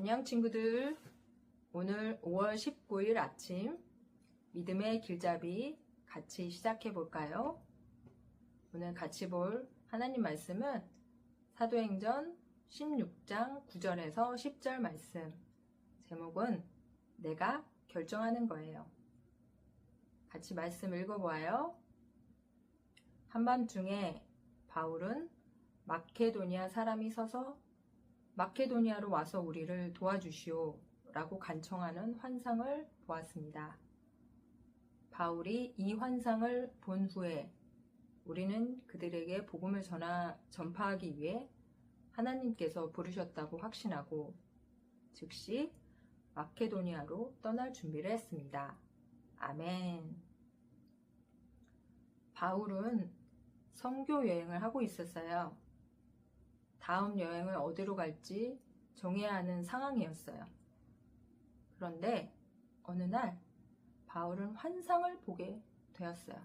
안녕 친구들. 오늘 5월 19일 아침 믿음의 길잡이 같이 시작해 볼까요? 오늘 같이 볼 하나님 말씀은 사도행전 16장 9절에서 10절 말씀. 제목은 내가 결정하는 거예요. 같이 말씀 읽어보아요. 한밤중에 바울은 마케도니아 사람이 서서 마케도니아로 와서 우리를 도와주시오 라고 간청하는 환상을 보았습니다. 바울이 이 환상을 본 후에 우리는 그들에게 복음을 전하, 전파하기 위해 하나님께서 부르셨다고 확신하고 즉시 마케도니아로 떠날 준비를 했습니다. 아멘. 바울은 성교 여행을 하고 있었어요. 다음 여행을 어디로 갈지 정해야 하는 상황이었어요. 그런데 어느 날 바울은 환상을 보게 되었어요.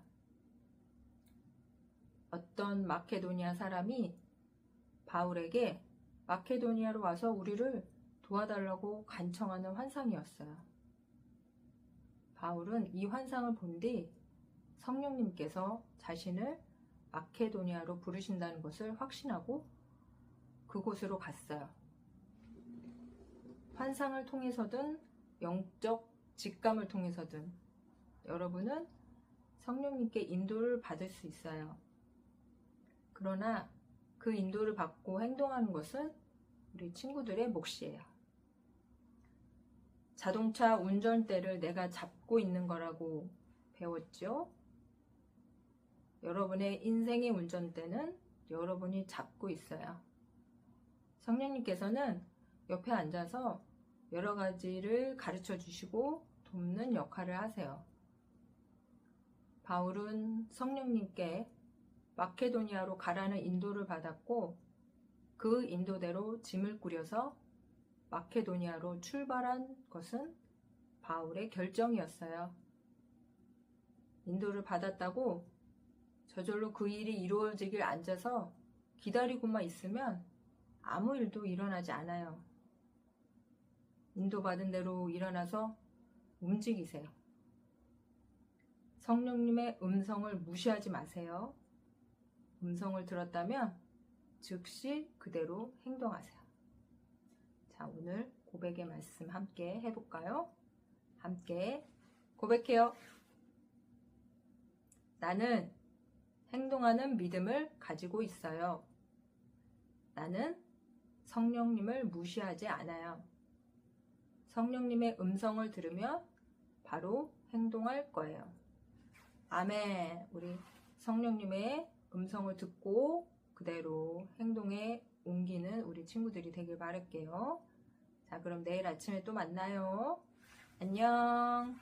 어떤 마케도니아 사람이 바울에게 마케도니아로 와서 우리를 도와달라고 간청하는 환상이었어요. 바울은 이 환상을 본 뒤 성령님께서 자신을 마케도니아로 부르신다는 것을 확신하고 그곳으로 갔어요. 환상을 통해서든 영적 직감을 통해서든 여러분은 성령님께 인도를 받을 수 있어요. 그러나 그 인도를 받고 행동하는 것은 우리 친구들의 몫이에요. 자동차 운전대를 내가 잡고 있는 거라고 배웠죠? 여러분의 인생의 운전대는 여러분이 잡고 있어요. 성령님께서는 옆에 앉아서 여러 가지를 가르쳐 주시고 돕는 역할을 하세요. 바울은 성령님께 마케도니아로 가라는 인도를 받았고 그 인도대로 짐을 꾸려서 마케도니아로 출발한 것은 바울의 결정이었어요. 인도를 받았다고 저절로 그 일이 이루어지길 앉아서 기다리고만 있으면 아무 일도 일어나지 않아요. 인도받은 대로 일어나서 움직이세요. 성령님의 음성을 무시하지 마세요. 음성을 들었다면 즉시 그대로 행동하세요. 자, 오늘 고백의 말씀 함께 해볼까요? 함께 고백해요. 나는 행동하는 믿음을 가지고 있어요. 나는 성령님을 무시하지 않아요. 성령님의 음성을 들으며 바로 행동할 거예요. 아멘. 우리 성령님의 음성을 듣고 그대로 행동에 옮기는 우리 친구들이 되길 바랄게요. 자, 그럼 내일 아침에 또 만나요. 안녕.